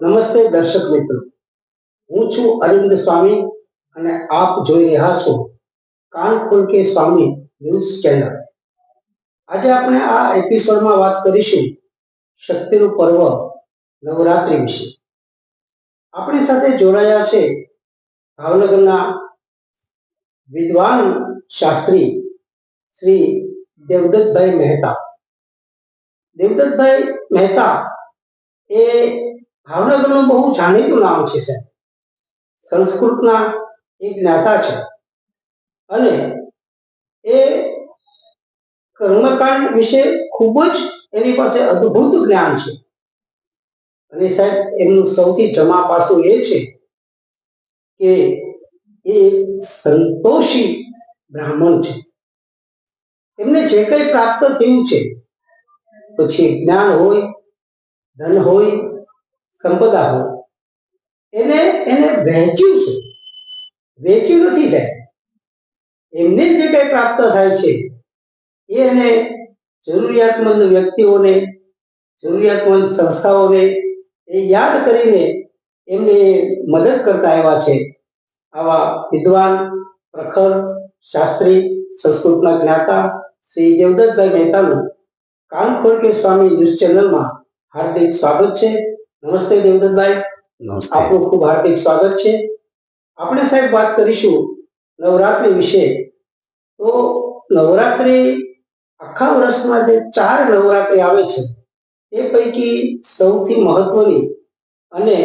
નમસ્તે દર્શક મિત્રો. હું છું અરવિંદ સ્વામી અને આપ જોઈ રહ્યા છો કાન ખોલ કે સ્વામી ન્યૂઝ ચેનલ. આજે આપણે આ એપિસોડમાં વાત કરીશું શક્તિનું પર્વ નવરાત્રિ વિશે. આપણી સાથે જોડાયા છે ભાવનગરના વિદ્વાન શાસ્ત્રી શ્રી દેવદત્તભાઈ મહેતા. દેવદત્તભાઈ મહેતા એ ભાવનગરનું બહુ જાણીતું નામ છે, સાહેબ. સંસ્કૃતના એક જ્ઞાતા છે. અને એ કર્મકાંડ વિશે ખૂબ જ એની પાસે અદ્ભુત જ્ઞાન છે. અને સાહેબ, એમનું સૌથી જમા પાસું એ છે કે એ સંતોષી બ્રાહ્મણ છે. એમને જે કંઈ પ્રાપ્ત થયું છે, પછી જ્ઞાન હોય, ધન હોય સંપદા હોય એને એને વહેંચ્યું છે. વેચ્યું નથી સાહેબ. એમને જે કંઈ પ્રાપ્ત થાય છે એને જરૂરિયાતમંદ વ્યક્તિઓને, જરૂરિયાતમંદ સંસ્થાઓને, એ યાદ કરીને એમને મદદ કરતા આવ્યા છે. આવા વિદ્વાન, પ્રખર, શાસ્ત્રી, સંસ્કૃતના જ્ઞાતા શ્રી દેવદત્તભાઈ મહેતાનું કાન કે સ્વામી ન્યૂઝ ચેનલમાં હાર્દિક સ્વાગત છે. નમસ્તે દેવદનભાઈ આપનું ખૂબ હાર્દિક સ્વાગત છે. આપણે સાહેબ વાત કરીશું નવરાત્રી વિશે. તો નવરાત્રી આખા વર્ષમાં જે ચાર નવરાત્રી આવે છે. એ પૈકી સૌથી મહત્વની અને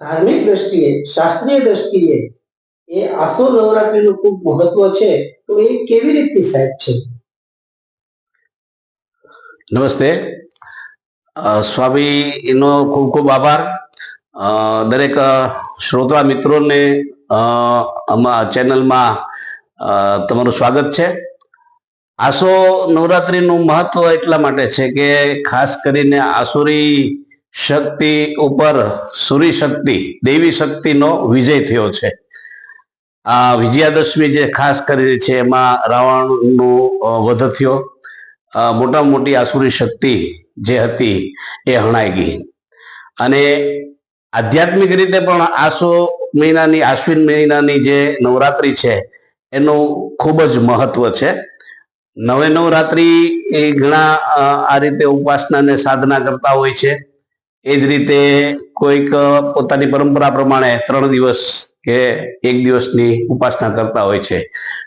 ધાર્મિક દ્રષ્ટિએ શાસ્ત્રીય દ્રષ્ટિએ એ આસો નવરાત્રીનું ખૂબ મહત્વ છે. તો એ કેવી રીતે સાહેબ છે? નમસ્તે. અ, સ્વામીનો ખૂબ ખૂબ આભાર. દરેક શ્રોતા મિત્રોને આમાં ચેનલમાં તમારું સ્વાગત છે. આસો નવરાત્રિનું મહત્વ એટલા માટે છે કે ખાસ કરીને આસુરી શક્તિ ઉપર સુરી શક્તિ દેવી શક્તિનો વિજય થયો છે. આ વિજયાદશમી જે ખાસ કરીને છે એમાં રાવણનું વધ થયો. મોટા મોટી આસુરી શક્તિ જે હતી એ હણાઈ ગઈ. અને આધ્યાત્મિક રીતે પણ આસો મહિનાની, આશ્વિન મહિનાની જે નવરાત્રી છે, એનું ખૂબ જ મહત્વ છે. નવે નવરાત્રી એ ઘણા આ રીતે ઉપાસના ને સાધના કરતા હોય છે. એ જ રીતે કોઈક પોતાની પરંપરા પ્રમાણે ત્રણ દિવસ કે એક દિવસની ઉપાસના કરતા હોય છે.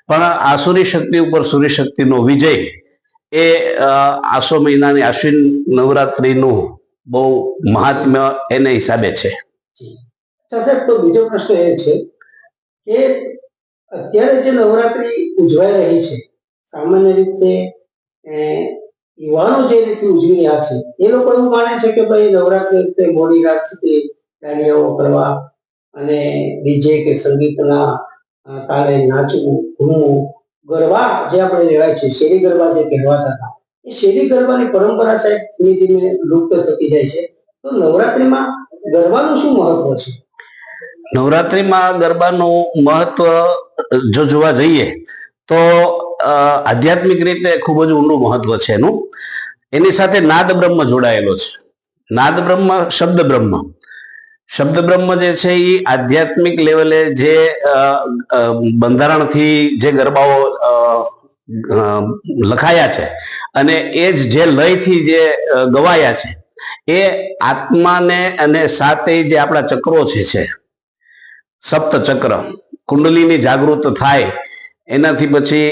પણ આસુરી શક્તિ ઉપર સૂર્ય શક્તિનો વિજય એ આસો મહિનાની આશ્વિન નવરાત્રીનું બહુ મહાત્મ્ય એને હિસાબે છે. સાહેબ, તો બીજો પ્રશ્ન એ છે કે અત્યારે જે નવરાત્રી ઉજવાઈ રહી છે, સામાન્ય રીતે યુવાનો જે રીતે ઉજવી રહ્યા છે, એ લોકો એવું માને છે કે ભાઈ નવરાત્રી રીતે મોડી રાત સુધી દાંડિયાઓ કરવા અને ડીજે કે સંગીતના તાલે નાચવું, ઘૂમવું ગરબા જે આપણે લેવાય છે, શેરી ગરબા જે કહેવાતા હતા, એ શેરી ગરબાની પરંપરા સાહેબ ધીમે ધીમે લુપ્ત થતી જાય છે. તો નવરાત્રીમાં ગરબાનું શું મહત્વ છે? નવરાત્રીમાં ગરબાનું મહત્વ જો જોવા જઈએ, તો આધ્યાત્મિક રીતે ખૂબ જ ઊંડું મહત્વ છે એનું. એની સાથે નાદ બ્રહ્મ જોડાયેલો છે. નાદ બ્રહ્મ શબ્દ બ્રહ્મ શબ્દ બ્રહ્મ જે છે એ આધ્યાત્મિક લેવલે જે બંધારણથી જે ગરબાઓ લખાયા છે અને એ જ જે લયથી જે ગવાયા છે, એ આત્માને અને સાથે જે આપણા ચક્રો છે છે સપ્ત ચક્ર કુંડલીની જાગૃત થાય, એનાથી પછી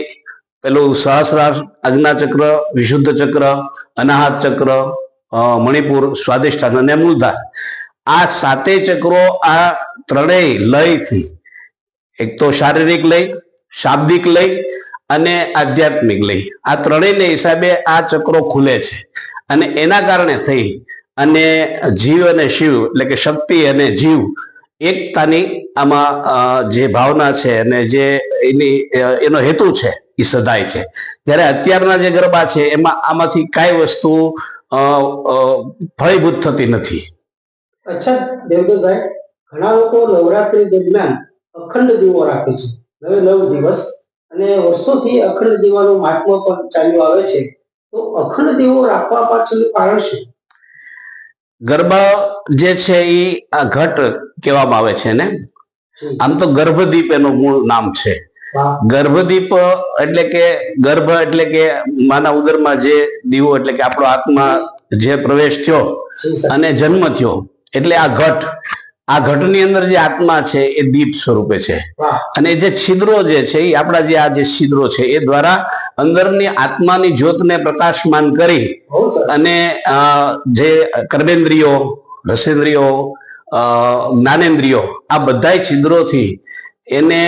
પેલું સહસ્રાર આજ્ઞા ચક્ર વિશુદ્ધ ચક્ર, અનાહત ચક્ર મણિપુર સ્વાદિષ્ઠાન અને મૂળધાર આ સાતેય ચક્રો આ ત્રણેય લયથી, એક તો શારીરિક લય, શાબ્દિક લય અને આધ્યાત્મિક લય. આ ત્રણેયને હિસાબે આ ચક્રો ખુલે છે. અને એના કારણે થઈ અને જીવ અને શિવ, એટલે કે શક્તિ અને જીવ એકતાની આમાં જે ભાવના છે અને જે એની એનો હેતુ છે એ સદાય છે. જ્યારે અત્યારના જે ગરબા છે, એમાં આમાંથી કાંઈ વસ્તુ ફળીભૂત થતી નથી. અચ્છા દેવદત્તભાઈ ઘણા લોકો નવરાત્રી દરમિયાન અખંડ દીવો રાખે છે. નવે નવ દિવસ અને વર્ષોથી અખંડ દીવાનું મહાત્મા પણ ચાલ્યું આવે છે. તો અખંડ દીવો રાખવા પાછળનું કારણ શું? ગરબા જે છે એ આ ઘટ કહેવામાં આવે છે ને? આમ તો ગર્ભદીપ એનું મૂળ નામ છે. ગર્ભદીપ એટલે કે ગર્ભ એટલે કે માના ઉદરમાં જે દીવો એટલે કે આપણો આત્મા જે પ્રવેશ થયો અને જન્મ થયો. એટલે આ ઘટ આ ઘટની અંદર જે આત્મા છે એ દીપ સ્વરૂપે છે. અને જે છિદ્રો જે છે એ આપણા જે આ જે છિદ્રો છે એ દ્વારા અંદરની આત્માની જ્યોતને પ્રકાશમાન કરી અને જે કર્મેન્દ્રિયો રસેન્દ્રિયો જ્ઞાનેન્દ્રિયો આ બધાય છિદ્રોથી એને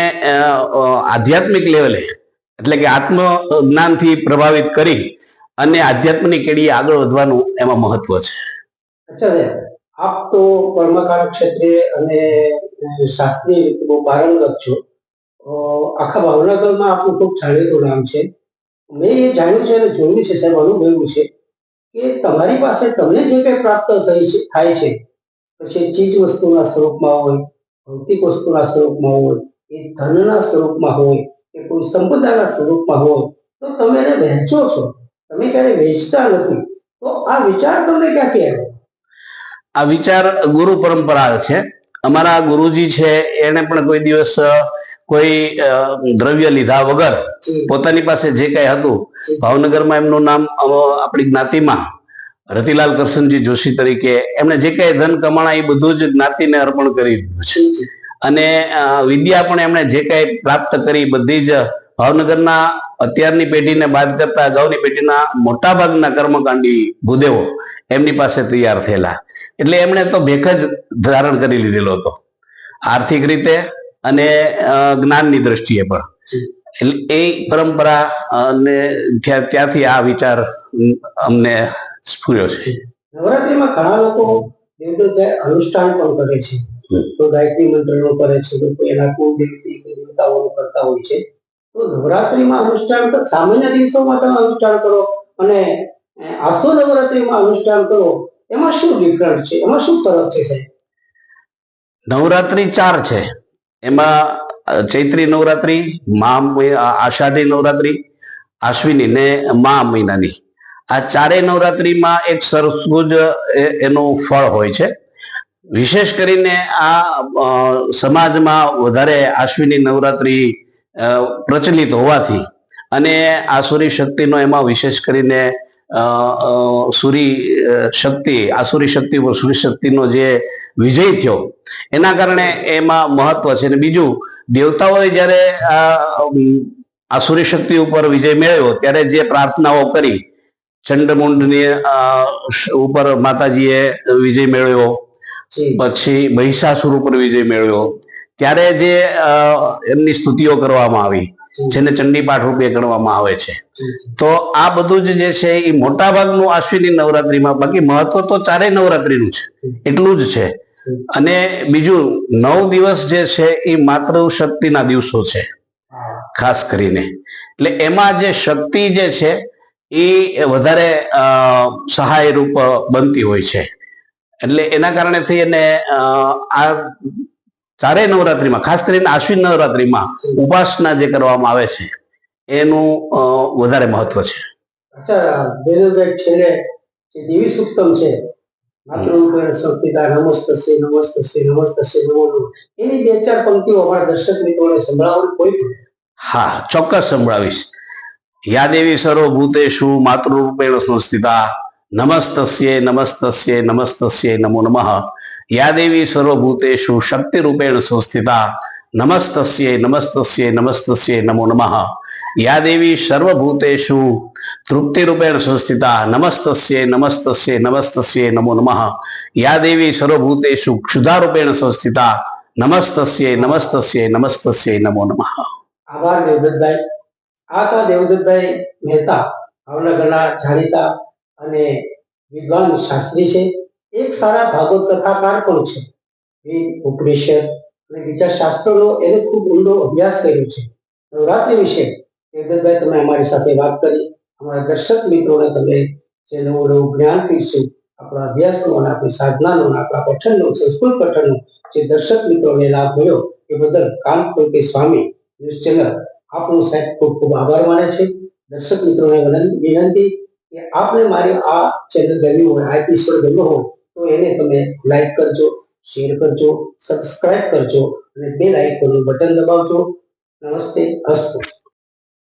આધ્યાત્મિક લેવલે એટલે કે આત્મ જ્ઞાનથી પ્રભાવિત કરી અને આધ્યાત્મની કેડીએ આગળ વધવાનું એમાં મહત્વ છે. આપ તો કર્મકાંડ ક્ષેત્રે અને શાસ્ત્રીય રીતે બહુ પારંગત છો. આખા ભાવનગરમાં આપનું ખૂબ જાણીતું નામ છે. મેં એ જાણ્યું છે અને જોયું છે સાહેબ, અનુભવ્યું છે કે તમારી પાસે તમને જે કંઈ પ્રાપ્ત થઈ છે, થાય છે, પછી ચીજ વસ્તુના સ્વરૂપમાં હોય, ભૌતિક વસ્તુના સ્વરૂપમાં હોય, એ ધનના સ્વરૂપમાં હોય, કે કોઈ સંપદાના સ્વરૂપમાં હોય, તો તમે એને વહેંચો છો. તમે ક્યારે વેચતા નથી. તો આ વિચાર તમને ક્યાંથી આવ્યો? આ વિચાર ગુરુ પરંપરા છે અમારા ગુરુજી છે એને પણ કોઈ દિવસ કોઈ દ્રવ્ય લીધા વગર પોતાની પાસે જે કઈ હતું, ભાવનગરમાં એમનું નામ આપણી જ્ઞાતિમાં, રતિલાલ કરશનજી જોશી તરીકે, એમણે જે કઈ ધન કમાણા એ બધું જ જ્ઞાતિને અર્પણ કરી દીધું છે. અને વિદ્યા પણ એમણે જે કઈ પ્રાપ્ત કરી બધી જ ભાવનગરના અત્યારની પેઢીને બાદ કરતા અગાઉની પેઢીના મોટા ભાગના કર્મકાંડી ભૂદેવો એમની પાસે તૈયાર થયેલા. એટલે એમણે તો ભેખ જ ધારણ કરી લીધેલો હતો. આર્થિક રીતે અને જ્ઞાનની દ્રષ્ટિએ પણ. એટલે એ પરંપરા અને ત્યાંથી આ વિચાર અમને સ્ફુર્યો છે. નવરાત્રીમાં ઘણા લોકો અનુષ્ઠાન પણ કરે છે. તો ગાયત્રી મંત્રનો કરે છે કોઈ એના કુળદેવી કે કરતા હોય છે. તો નવરાત્રિમાં અનુષ્ઠાન તો સામાન્ય દિવસોમાં તમે અનુષ્ઠાન કરો અને આસો નવરાત્રિમાં અનુષ્ઠાન કરો, એમાં શું ડિફરન્ટ છે? એમાં શું ફરક છે નવરાત્રી ચાર છે. એમાં ચૈત્રી નવરાત્રિ મહા આષાઢી નવરાત્રિ, આશ્વિની ને મા મહિનાની. આ ચારેય નવરાત્રિમાં એક સરસુજ એનું ફળ હોય છે. વિશેષ કરીને આ સમાજમાં વધારે આશ્વિની નવરાત્રી પ્રચલિત હોવાથી અને આ સૂરી શક્તિનો એમાં વિશેષ કરીને અ, અ, સૂરી અ, શક્તિ આસુરી શક્તિ ઉપર સૂરી શક્તિનો જે વિજય થયો એના કારણે એમાં મહત્વ છે. અને બીજું દેવતાઓએ જ્યારે આ અમ, શક્તિ ઉપર વિજય મેળવ્યો ત્યારે જે પ્રાર્થનાઓ કરી ચંડમુંડની ઉપર માતાજીએ વિજય મેળવ્યો પછી મહિષાસુર ઉપર વિજય મેળવ્યો ત્યારે જે એમની સ્તુતિઓ કરવામાં આવી જેને ચંડીપાઠ રૂપે ગણવામાં આવે છે. તો આ બધું જ જે છે એ મોટાભાગનું આશ્વિની નવરાત્રિમાં બાકી મહત્વ તો ચારેય નવરાત્રિનું છે. એટલું જ છે. અને બીજું નવ દિવસ જે છે એ માત્ર શક્તિના દિવસો છે. ખાસ કરીને. એટલે એમાં જે શક્તિ જે છે એ વધારે અ, સહાયરૂપ બનતી હોય છે. એટલે એના કારણેથી એને અ, આ ચારેય નવરાત્રિમાં ખાસ કરીને આશ્વિન નવરાત્રિમાં ઉપાસના જે કરવામાં આવે છે એનું વધારે મહત્વ છે. અચ્છા દેવદત્ત છેલ્લે જે દેવી સુક્તમ છે માતૃરૂપેણ સંસ્થિતા નમસ્તસ્ય નમસ્તસ્ય નમસ્તસ્ય નમો નમઃ. એની બે ચાર પંક્તિઓ અમારા દર્શક મિત્રોને સંભળાવવાની કોઈ પણ. હા ચોક્કસ સંભળાવીશ. યાદેવી સર્વભૂતેષુ માતૃરૂપેણ સંસ્થિતા નમસ્તસ્યે નમસ્તસ્યે નમસ્તસ્યે નમો નમઃ. યાદેવી શક્તિ રૂપેણ સંસ્થિતા નમસ્તસ્ય નમસ્તસ્ય નમસ્તસ્ય નમો નમઃ યાદેવી સર્વભૂતેષુ તૃપ્તિરૂપેણ સંસ્થિતા નમસ્તસ્ય નમસ્તસ્ય નમસ્તસ્ય નમો નમઃ યાદેવી સર્વભૂતેષુ ક્ષુધારૂપેણ સંસ્થિતા નમસ્તસ્ય નમસ્તસ્ય નમસ્તસ્ય નમો નમઃ આભાર દેવદત્તભાઈ આ તો દેવદત્તભાઈ મહેતા ભાવનગરના જાણીતા અને વિદ્વાન શાસ્ત્રી છે એક સારા ભાગવત કથાકાર પણ છે. એ ઉપનિષદ અને બીજા શાસ્ત્રોનો એને ખૂબ ઊંડો અભ્યાસ કર્યો છે. નવરાત્રિ વિશે દેવદત્તભાઈ તમે અમારી સાથે વાત કરી. અમારા દર્શક મિત્રોને તમે જે નવું નવું જ્ઞાન પીશું આપણા અભ્યાસનો અને આપણી સાધનાનો અને આપણા પઠનનો સંસ્કૃત પઠનનો જે દર્શક મિત્રોને લાભ મળ્યો, એ બદલ કોઈ સ્વામી ન્યૂઝ ચેનલ આપનો સાહેબ ખૂબ ખૂબ આભાર માને છે. દર્શક મિત્રોને વિનંતી કે આપને મારી આ ચેનલ ગમ્યું હોય, આ એપિસોડ ગમ્યો હોય તો એને તમે લાઈક કરજો શેર કરજો સબસ્ક્રાઇબ કરજો અને બે આઇકોનનું બટન દબાવજો. નમસ્તે અસ્તુ